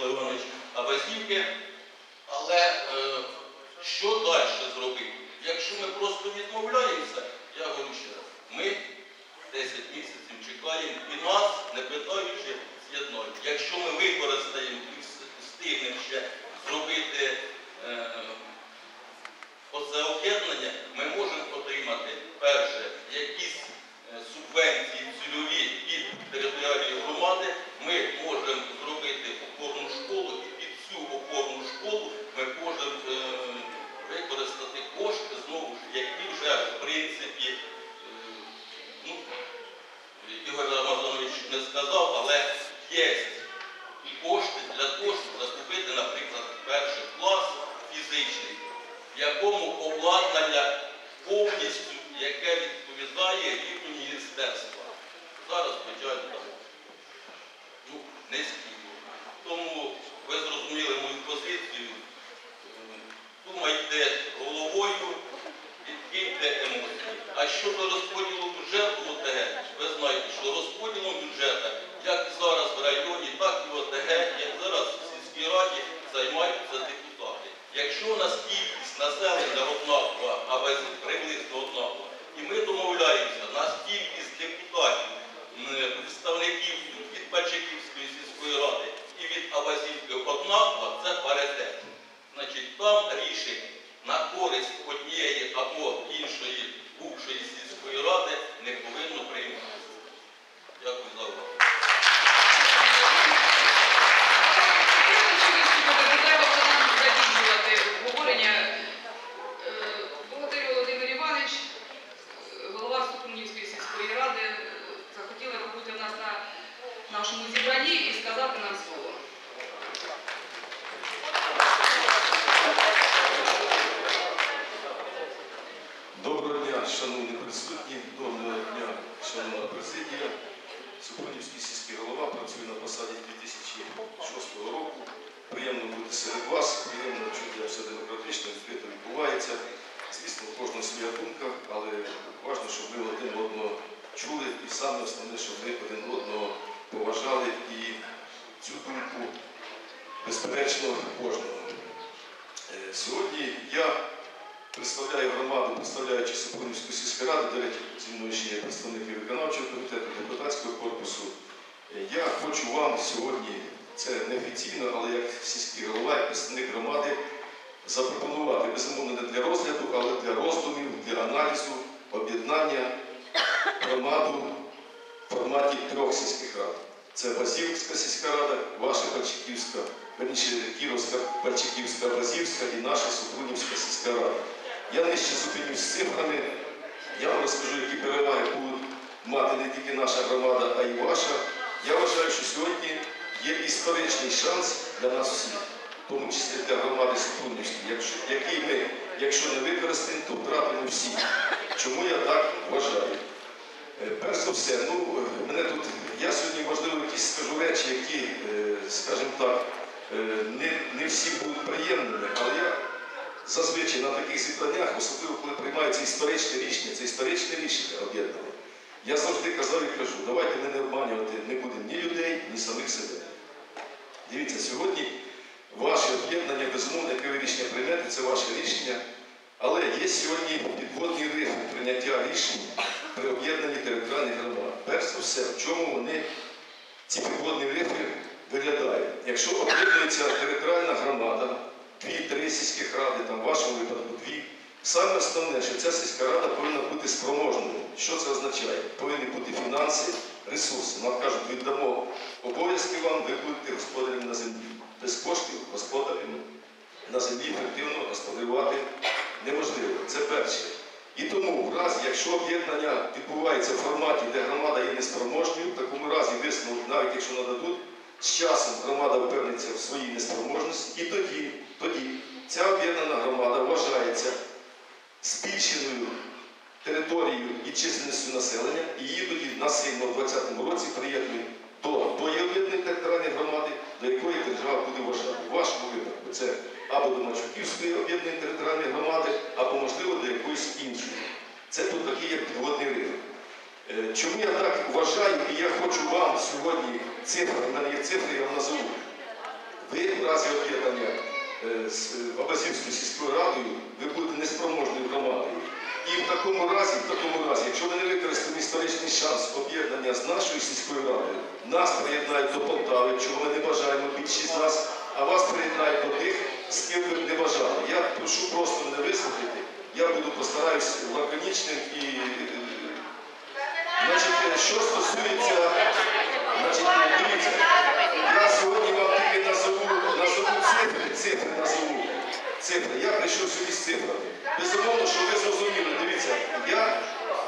Микола Іванович Абазівки. Але е, що далі зробити? Якщо ми просто відмовляємося, я говорю ще раз, ми 10 місяців чекаємо і нас, не питаючи, з'єднають. Якщо ми використаємо і встигнемо ще зробити е, оце об'єднання, ми можемо отримати перше якісь е, субвенції цільові від територіальної громади. Ми можемо зробити школу, і під цю опорну школу ми можемо е, використати кошти знову ж, які вже в принципі. е, ну, Ігор Рамазанович не сказав, але є кошти для того, щоб закупити, наприклад, перший клас фізичний, в якому обладнання повністю, яке відповідає рівню міністерства. Зараз хочуть там ну, низькі. Тому ви зрозуміли мою позицію. Е, Думайте головою, відкиньте емоції. А щодо розподілу бюджету в ОТГ, ви знаєте, що розподілом бюджету, як зараз в районі, так і в ОТГ, як зараз в сільській раді займаються депутати. Якщо у нас кількість населення однакова, а без приблизно однакова, і ми домовляємося, у нас кількість депутатів, м, представників від Пачаківської сільської ради і від Абазівки однакова, це паритет. Значить, там рішень на користь однієї або іншої бувшої сільської ради не повинно прийматися. Дякую за увагу. Богатирь Володимир Іванович, голова Супрунівської сільської ради, е, захотіла побути в нас на нашому зібранні і сказати нам слово. Доброго дня, шановні присутні, доброго дня, шановна президія. Супрунівський сільський голова працює на посаді 2006 року. Приємно бути серед вас, приємно чути, все демократично, відкрито відбувається. Звісно, у кожного своя думка, але важливо, щоб ми один одного чули, і саме основне, щоб ми один одного поважали і цю думку, безперечно, кожного. Е, Сьогодні я представляю громаду, представляючи Супрунівську сільську раду, до речі, зі мною ще є представники виконавчого комітету, депутатського корпусу. Я хочу вам сьогодні, це неофіційно, але як сільський голова, як представник громади, запропонувати, безумовно, не для розгляду, але для роздумів, для аналізу, об'єднання громаду в форматі трьох сільських рад. Це Базівська сільська рада, ваша Бальчиківська, верніше Кіровська, Бальчиківська, Базівська і наша Супрунівська сільська рада. Я нижче зупинюсь з цифрами. Я вам розкажу, які переваги будуть мати не тільки наша громада, а й ваша. Я вважаю, що сьогодні є історичний шанс для нас всіх, в тому числі для громади Супрунівської, якщо, який ми, якщо не використаємо, то втратимо всі. Чому я так вважаю? Е, Перш за все, ну, е, мене тут, я сьогодні, можливо, якісь скажу речі, які, е, скажімо так, не, не всі будуть приємними, але я зазвичай на таких зібраннях, особливо коли приймаються історичні рішення, це історичне рішення об'єднання. Я завжди казав і кажу, давайте ми не обманювати не будемо ні людей, ні самих себе. Дивіться, сьогодні ваше об'єднання, безумовно, яке ви рішення приймете, це ваше рішення. Але є сьогодні підводні рифи прийняття рішень при об'єднанні територіальних громад. Перш за все, в чому вони, ці підводні рифи, виглядають. Якщо об'єднується територіальна громада, дві-три сільських ради, там в вашому випадку дві, саме основне, що ця сільська рада повинна бути спроможною. Що це означає? Повинні бути фінанси, ресурси. Нам кажуть, віддамо обов'язки вам, ви будете господарями на землі. Без коштів господарями на землі ефективно господарювати неможливо. Це перше. І тому, в разі, якщо об'єднання відбувається в форматі, де громада є неспроможною, в такому разі висновок, навіть якщо нададуть, з часом громада впевниться в своїй неспроможності, і тоді, тоді ця об'єднана громада вважається збільшеною територією і населення, і її тоді насильно в 2020 році приєднують до тої об'єднаної територіальної громади, до якої держава буде вважати. В вашому випадку це або до Мачуківської об'єднаної територіальної громади, або, можливо, до якоїсь іншої. Це тут такий як підводний ринок. Е, Чому я так вважаю, і я хочу вам сьогодні цифри, в мене є цифри, я вам назову. Ви в разі об'єднання з е, Абазівською сільською радою, ви будете неспроможною громадою. І в такому разі, в такому разі, якщо ви не використаєте історичний шанс об'єднання з нашою сільською радою, нас приєднають до Полтави, чого ми не бажаємо більшість з нас, а вас приєднають до тих, з ким ви не бажали. Я прошу просто мене вислухати. Я буду постараюсь лаконічним і е, значить, е, що стосується, значить, дивіться, я сьогодні вам тільки назову, Цифри. Я прийшов сюди з цифрами. Безумовно, що ви зрозуміли, дивіться, я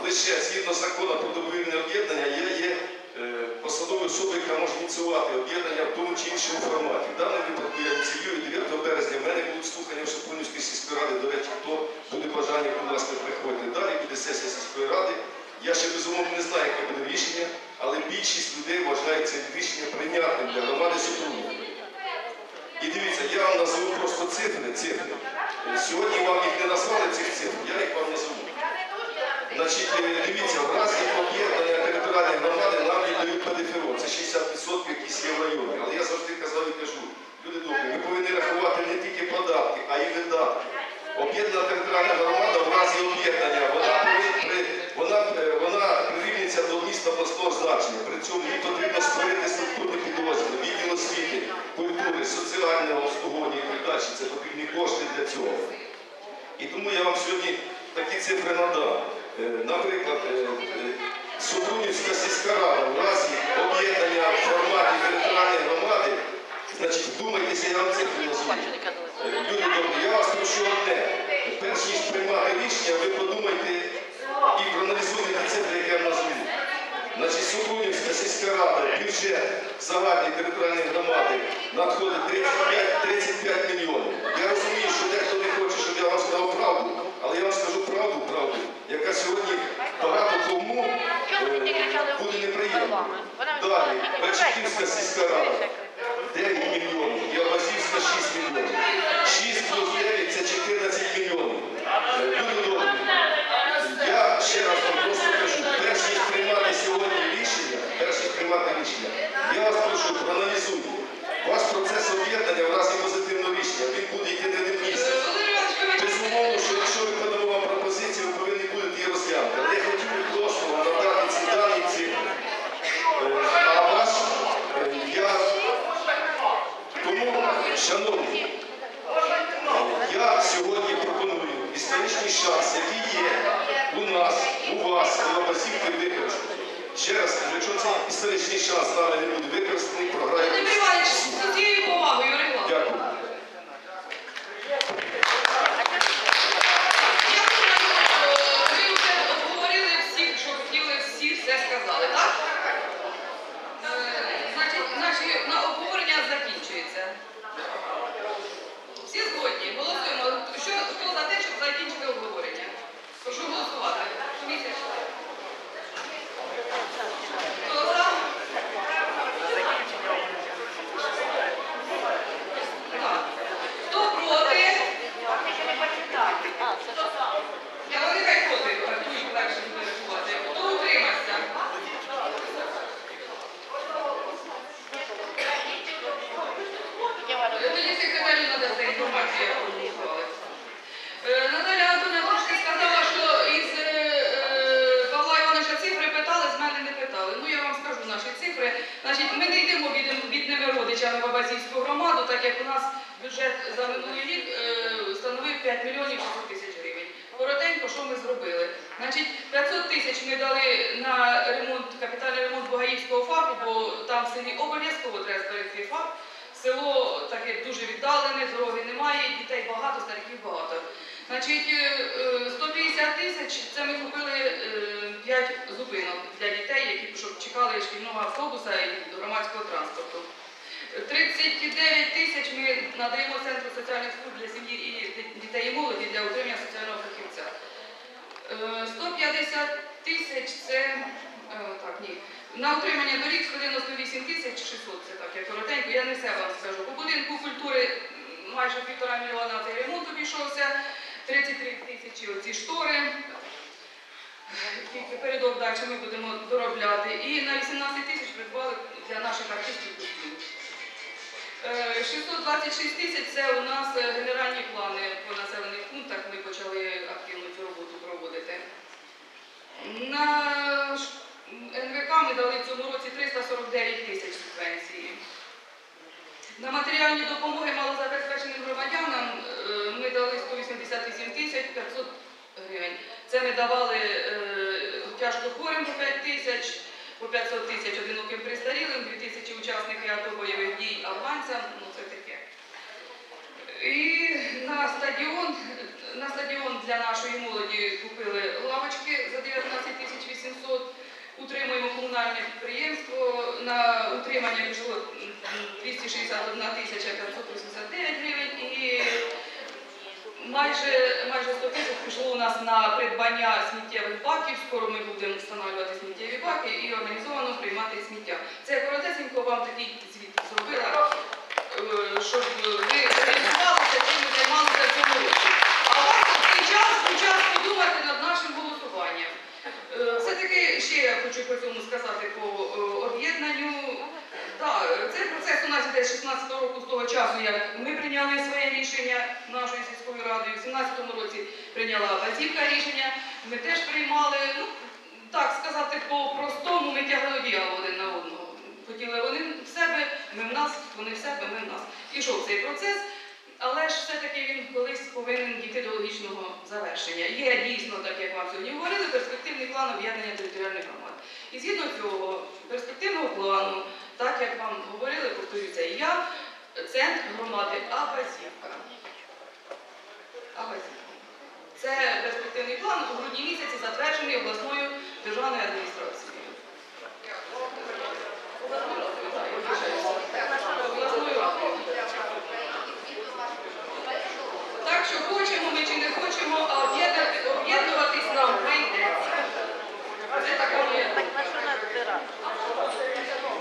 лише згідно закону про добровільне об'єднання, я є е, посадовою особою, яка може ініціювати об'єднання в тому чи іншому форматі. В даному випадку я ініціюю 9 березня. В мене будуть слухання в Шепунівській сільської ради. До речі, хто буде бажання, будь ласка, приходьте. Далі буде сесія сільської ради. Я ще безумовно не знаю, яке буде рішення, але більшість людей вважає це рішення прийнятним для громади Супрунів. І дивіться, я вам назву просто цифри, цифри. Е, Сьогодні вам їх не назвали цих цифр, я їх вам назву. Значить, е, дивіться, в разі об'єднання територіальної громади нам віддають ПДФО. Це 60% якісь є в районі. Але я завжди казав і кажу, люди добрі, ви повинні рахувати не тільки податки, а й видатки. Об'єднана територіальна громада в разі об'єднання, вона, вона, е, вона прирівнюється до міста обласного значення. При цьому їй потрібно створити структурні підрозділи, відділ освіти, культури, обслуговування і так далі. Це потрібні кошти для цього. І тому я вам сьогодні такі цифри надам. Е, Наприклад, е, е, Супрунівська сільська рада в разі об'єднання в форматі територіальної громади, значить, вдумайтеся, я вам цифри назву. Люди добрі, я вас прошу одне. Перш ніж приймати рішення, ви подумайте і проаналізуйте ті цифри, які я назву. Значить, Супрунівська сільська рада, бюджет загальної територіальної громади надходить 35, 35 мільйонів. Я розумію, що дехто не хоче, щоб я вам сказав правду, але я вам скажу правду, правду, яка сьогодні багато кому е, буде неприємна. Далі, Бачківська сільська рада 9 мільйонів, Ябазівська 6 мільйонів. 6 плюс 9 це 14 мільйонів. Е, Люди добрі, я ще раз вам просто кажу, перш ніж приймати сьогодні рішення, перш ніж приймати рішення, я проаналізуйте. Ваш процес об'єднання в разі позитивного рішення, він буде йти не один місяць. Безумовно, що якщо ви подамо вам пропозицію, ви повинні будете її розглянути. Але я хотів би просто вам надати ці дані ці. Е, А ваш, е, я тому, шановні, я сьогодні пропоную історичний шанс, який є у нас, у вас, у Лабазівки використати. Ще раз кажу, якщо цей історичний шанс нами не буде використаний, програє. Володимир Іванович, з цією повагою, регламент. Дякую. Я думаю, що ми вже обговорили всі, що хотіли, всі все сказали, так? Е, Значить, наші на обговорення закінчується. Всі згодні. Голосуємо. Що, хто за те, щоб закінчити обговорення? Прошу голосувати. Комісія. Хто за? Так. Хто проти? Я вони хай проти, рахують легше буде рахувати. Хто утримався? Тоді секретарю надасте інформацію, яку голосували. Е, Наталя Антонівна трошки сказала, що із е, е, Павла Івановича цифри питали, з мене не питали. Ну я вам скажу наші цифри. Значить, ми не йдемо від- бідними родичами в Абазівську громаду, так як у нас бюджет за минулий рік е, становив 5 мільйонів 600 тисяч гривень. Коротенько, що ми зробили? Значить, 500 тисяч ми дали на ремонт, капітальний ремонт Бугаївського ФАПу, бо там в селі обов'язково треба зберегти ФАП. Село таке дуже віддалене, дороги немає, дітей багато, стариків багато. Значить, е, е, 150 тисяч це ми купили 5 зупинок для дітей, які чекали шкільного автобуса і громадського транспорту. 39 тисяч ми надаємо Центру соціальних служб для сім'ї і дітей і молоді для отримання соціального фахівця. Е, 150 тисяч це е, так, ні. На утримання доріг 198 тисяч 600, це так, я коротенько, я не все вам скажу. По будинку культури майже півтора мільйона цей ремонт обійшовся, 33 тисячі оці штори. Тільки передок далі ми будемо доробляти. І на 18 тисяч придбали для наших артистів. Е, 626 тисяч це у нас е, генеральні плани по населених пунктах. Ми почали активно цю роботу проводити. На НВК ми дали в цьому році 349 тисяч субвенції. На матеріальні допомоги малозабезпеченим громадянам е, ми дали 188 тисяч 500 гривень. Це ми давали е, тяжко хворим по 5 тисяч, по 500 тисяч одиноким пристарілим, 2 тисячі учасників АТО бойових дій афганцям, ну це таке. І на стадіон, на стадіон для нашої молоді купили лавочки за 19 тисяч 800. Утримуємо комунальне підприємство. На утримання пішло м, 261 тисяча 589 гривень і майже, майже 100 тисяч пішло у нас на придбання сміттєвих баків. Скоро ми будемо встановлювати сміттєві баки і організовано приймати сміття. Це коротесенько вам такий звіт зробила, е, щоб ви зорієнтувалися, чим ми займалися в цьому році. А у вас цей час, у час подумати над нашим голосуванням. Е, Все-таки ще я хочу по цьому сказати по е, об'єднанню. Так, цей процес у нас йде з 16 року з того часу, як ми прийняли своє рішення нашої сільської ради. У 17 році прийняла Базівка рішення. Ми теж приймали, ну так сказати, по-простому ми тягли одіяло один на одного. Хотіли вони в себе, ми в нас, вони в себе, ми в нас. Ішов цей процес. Але ж все-таки він колись повинен дійти до логічного завершення. Є дійсно, так як вам сьогодні говорили, перспективний план об'єднання територіальних громад. І згідно цього перспективного плану, так як вам говорили, повторюся і я, центр громади Абазівка. Абазівка. Це перспективний план у грудні місяці затверджений обласною державною адміністрацією. Обласною радою, так, я вибачаюся. Обласною радою. Так що хочемо ми чи не хочемо, об'єднуватись нам прийдеться. Це така моя думка.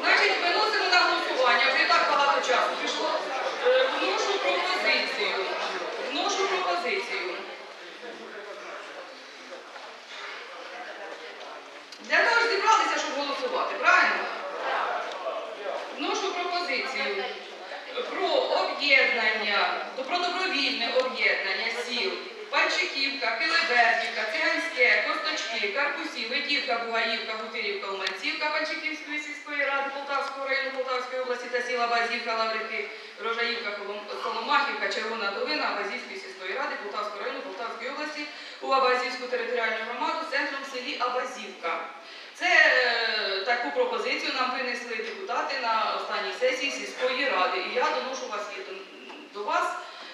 Значить, виносимо на голосування, вже і так багато часу пішло. Е, Вношу пропозицію. Вношу пропозицію. Для того ж зібралися, щоб голосувати, правильно? Вношу пропозицію про об'єднання, про добровільне об'єднання сіл Панчиківка, Килибердівка, Циганське, Косточки, Карпусі, Летівка, Бугаївка, Гутирівка, Уманцівка Панчиківської сільської ради Полтавського району Полтавської області та сіла Базівка, Лаврики, Рожаївка, Коломахівка, Червона Долина, Абазівської сільської ради Полтавського району Полтавської області у Абазівську територіальну громаду центром в селі Абазівка. Це е, таку пропозицію нам винесли депутати на останній сесії сільської ради. І я доношу вас до, до вас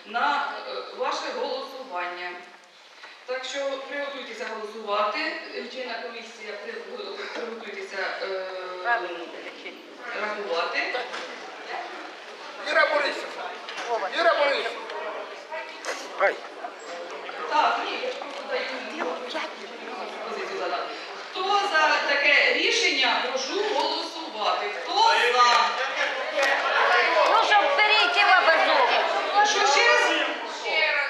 на е, ваше голосування. Так що приготуйтеся голосувати. Лічильна комісія приготуйтеся е, рахувати. Іра Борисівна. Іра Борисівна. Ай. Так, ні, я ж просто даю позицію задати. Хто за таке рішення, прошу голосувати. Хто за? Ну, щоб перейти в обозов. Що ще раз?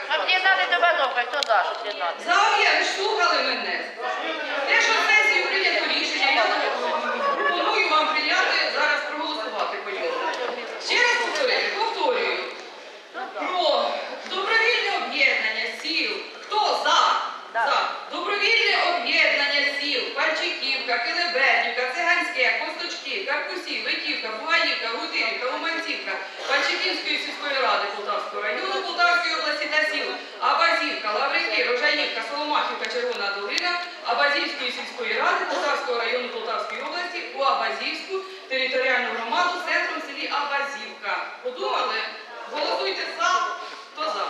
А мне надо до обозовка, кто за, что тебе надо? За ви ж слухали мене. Те, що сесію прийнято рішення, я пропоную вам прийняти зараз проголосувати по ньому. Ще раз повторюю, повторюю. Про добровільне об'єднання сіл. Хто за? Да. За. Добровільне об'єднання сіл. Пальчиківка, Килибердівка, Циганське, Косточки, Карпусі, Витівка, Бугаївка, Гутирівка, Уманцівка, Пальчиківської сільської ради Полтавського району Полтавської області та сіл. Абазівка, Лаврики, Рожаївка, Соломахівка, Червона Долина, Абазівської сільської ради Полтавського району Полтавської області у Абазівську територіальну громаду центром в селі Абазівка. Подумали? Голосуйте за. Хто за?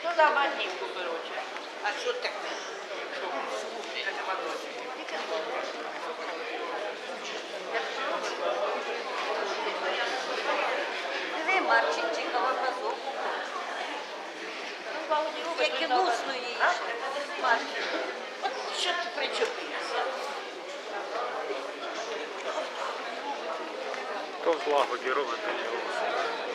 Кто за обозивку, короче? А що таке? Диви, Марчинчика, в образок. Як і гусно її. От що ти причепився? То в злагоді робите його.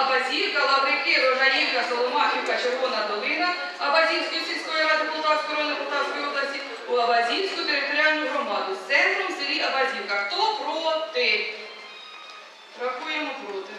Абазівка, Лаврики, Рожаївка, Соломахівка, Червона Долина, Абазівської сільської ради Полтавської району Полтавської області, у Абазівську територіальну громаду з центром в селі Абазівка. Хто проти? Рахуємо проти.